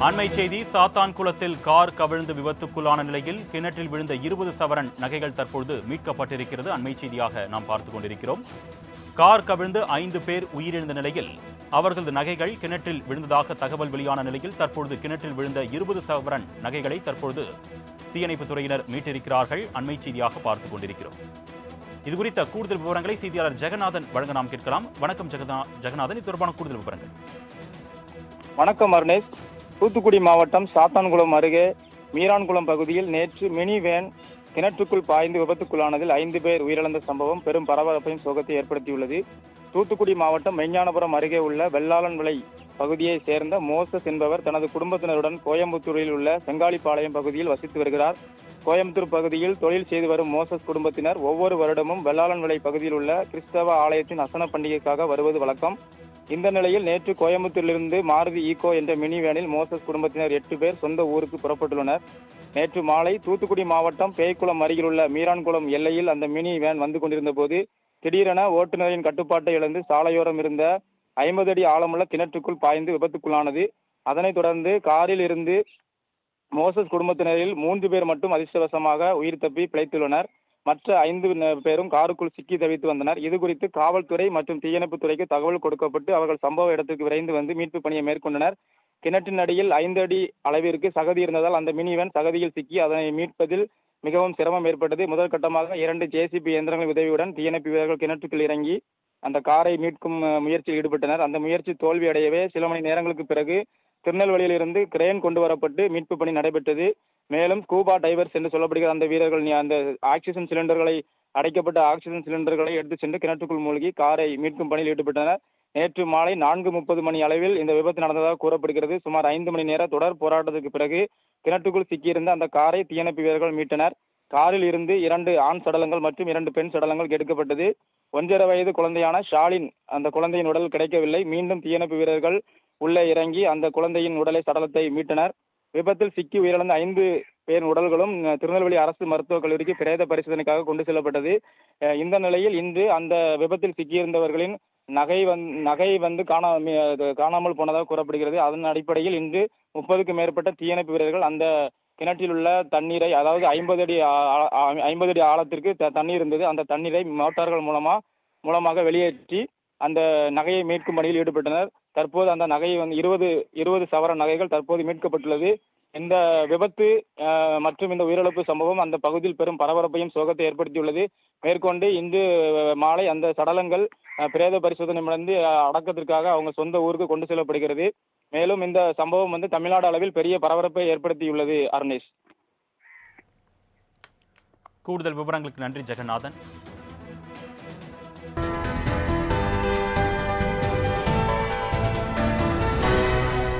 அண்மை செய்தி சாத்தான்குளத்தில் கார் கவிழ்ந்து விபத்துக்குள்ளான நிலையில் கிணற்றில் விழுந்த இருபது சவரன் நகைகள் தற்பொழுது மீட்கப்பட்டிருக்கிறது. அண்மை செய்தியாக நாம் பார்த்துக் கொண்டிருக்கிறோம். கார் கவிழ்ந்து ஐந்து பேர் உயிரிழந்த நிலையில் அவர்களது நகைகள் கிணற்றில் விழுந்ததாக தகவல் வெளியான நிலையில் தற்பொழுது கிணற்றில் விழுந்த இருபது சவரன் நகைகளை தற்பொழுது தீயணைப்புத் துறையினர் மீட்டிருக்கிறார்கள். அண்மை செய்தியாக பார்த்துக் கொண்டிருக்கிறோம். இது குறித்த கூடுதல் விவரங்களை செய்தியாளர் ஜெகநாதன் வழங்க நாம் கேட்கலாம். வணக்கம் ஜெகநாதன். இது தொடர்பான கூடுதல் விவரங்கள். வணக்கம் அருணேஷ். தூத்துக்குடி மாவட்டம் சாத்தான்குளம் அருகே மீரான்குளம் பகுதியில் நேற்று மினி வேன் கிணற்றுக்குள் பாய்ந்து விபத்துக்குள்ளானதில் ஐந்து பேர் உயிரிழந்த சம்பவம் பெரும் பரபரப்பையும் சோகத்தை ஏற்படுத்தியுள்ளது. தூத்துக்குடி மாவட்டம் மெஞ்ஞானபுரம் அருகே உள்ள வெள்ளாளன் விளை பகுதியைச் சேர்ந்த மோசஸ் என்பவர் தனது குடும்பத்தினருடன் கோயம்புத்தூரில் உள்ள செங்காலிப்பாளையம் பகுதியில் வசித்து வருகிறார். கோயம்புத்தூர் பகுதியில் தொழில் செய்து வரும் மோசஸ் குடும்பத்தினர் ஒவ்வொரு வருடமும் வெள்ளாளன்விளை பகுதியில் உள்ள கிறிஸ்தவ ஆலயத்தின் அசன பண்டிகைக்காக வருவது வழக்கம். இந்த நிலையில் நேற்று கோயம்புத்தூரிலிருந்து மாருதி ஈகோ என்ற மினி வேனில் மோசஸ் குடும்பத்தினர் எட்டு பேர் சொந்த ஊருக்கு புறப்பட்டுள்ளனர். நேற்று மாலை தூத்துக்குடி மாவட்டம் பேய்க்குளம் அருகிலுள்ள மீரான்குளம் எல்லையில் அந்த மினி வேன் வந்து கொண்டிருந்த போது திடீரென ஓட்டுநரின் கட்டுப்பாட்டை இழந்து சாலையோரம் இருந்த ஐம்பது அடி ஆழமுள்ள கிணற்றுக்குள் பாய்ந்து விபத்துக்குள்ளானது. அதனைத் தொடர்ந்து காரில் இருந்து மோசஸ் குடும்பத்தினரில் மூன்று பேர் மட்டும் அதிர்ஷ்டவசமாக உயிர் தப்பி பிழைத்துள்ளனர். மற்ற ஐந்து பேரும் காருக்குள் சிக்கி தவித்து வந்தனர். இது குறித்து காவல்துறை மற்றும் தீயணைப்பு துறைக்கு தகவல் கொடுக்கப்பட்டு அவர்கள் சம்பவ இடத்துக்கு விரைந்து வந்து மீட்பு பணியை மேற்கொண்டனர். கிணற்றின் அடியில் ஐந்து அடி அளவிற்கு சகதி இருந்ததால் அந்த மினிவேன் சகதியில் சிக்கி அதனை மீட்பதில் மிகவும் சிரமம் ஏற்பட்டது. முதல் கட்டமாக இரண்டு ஜேசிபி இயந்திரங்கள் உதவியுடன் தீயணைப்பு வீரர்கள் கிணற்றுக்குள் இறங்கி அந்த காரை மீட்கும் முயற்சியில் ஈடுபட்டனர். அந்த முயற்சி தோல்வி அடையவே சில மணி நேரங்களுக்கு பிறகு திருநெல்வேலியிலிருந்து கிரேன் கொண்டு வரப்பட்டு மீட்பு பணி நடைபெற்றது. மேலும் ஸ்கூபா டைவர்ஸ் என்று சொல்லப்படுகிற அந்த வீரர்கள் அந்த ஆக்சிஜன் சிலிண்டர்களை அடைக்கப்பட்ட ஆக்சிஜன் சிலிண்டர்களை எடுத்து சென்று கிணற்றுக்குள் மூழ்கி காரை மீட்கும் பணியில் ஈடுபட்டனர். நேற்று மாலை நான்கு முப்பது மணி அளவில் இந்த விபத்து நடந்ததாக கூறப்படுகிறது. சுமார் ஐந்து மணி நேர தொடர் போராட்டத்துக்கு பிறகு கிணற்றுக்குள் சிக்கியிருந்த அந்த காரை தீயணைப்பு வீரர்கள் மீட்டனர். காரில் இருந்து இரண்டு ஆண் சடலங்கள் மற்றும் இரண்டு பெண் சடலங்கள் எடுக்கப்பட்டது. ஒன்றரை வயது குழந்தையான ஷாலின் அந்த குழந்தையின் உடல் கிடைக்கவில்லை. மீண்டும் தீயணைப்பு வீரர்கள் உள்ளே இறங்கி அந்த குழந்தையின் உடலை சடலத்தை மீட்டனர். விபத்தில் சிக்கி உயிரிழந்த ஐந்து பேர் உடல்களும் திருநெல்வேலி அரசு மருத்துவக் கல்லூரிக்கு பிரேத பரிசோதனைக்காக கொண்டு செல்லப்பட்டது. இந்த நிலையில் இன்று அந்த விபத்தில் சிக்கியிருந்தவர்களின் நகை வந் நகை வந்து காணா அது காணாமல் போனதாக கூறப்படுகிறது. அதன் அடிப்படையில் இன்று முப்பதுக்கும் மேற்பட்ட தீயணைப்பு வீரர்கள் அந்த கிணற்றில் உள்ள தண்ணீரை அதாவது ஐம்பது அடி ஐம்பது அடி ஆழத்திற்கு தண்ணீர் இருந்தது. அந்த தண்ணீரை மோட்டார்கள் மூலமா மூலமாக வெளியேற்றி அந்த நகையை மீட்கும் பணியில் ஈடுபட்டனர். தற்போது அந்த நகை வந்து இருபது இருபது சவர நகைகள் தற்போது மீட்கப்பட்டுள்ளது. இந்த விபத்து மற்றும் இந்த உயிரிழப்பு சம்பவம் அந்த பகுதியில் பெரும் பரபரப்பையும் சோகத்தை ஏற்படுத்தியுள்ளது. மேற்கொண்டு இன்று மாலை அந்த சடலங்கள் பிரேத பரிசோதனை நடந்து அடக்கத்திற்காக அவங்க சொந்த ஊருக்கு கொண்டு செல்லப்படுகிறது. மேலும் இந்த சம்பவம் வந்து தமிழ்நாடு அளவில் பெரிய பரபரப்பை ஏற்படுத்தியுள்ளது அருணேஷ். கூடுதல் விவரங்களுக்கு நன்றி ஜெகநாதன்.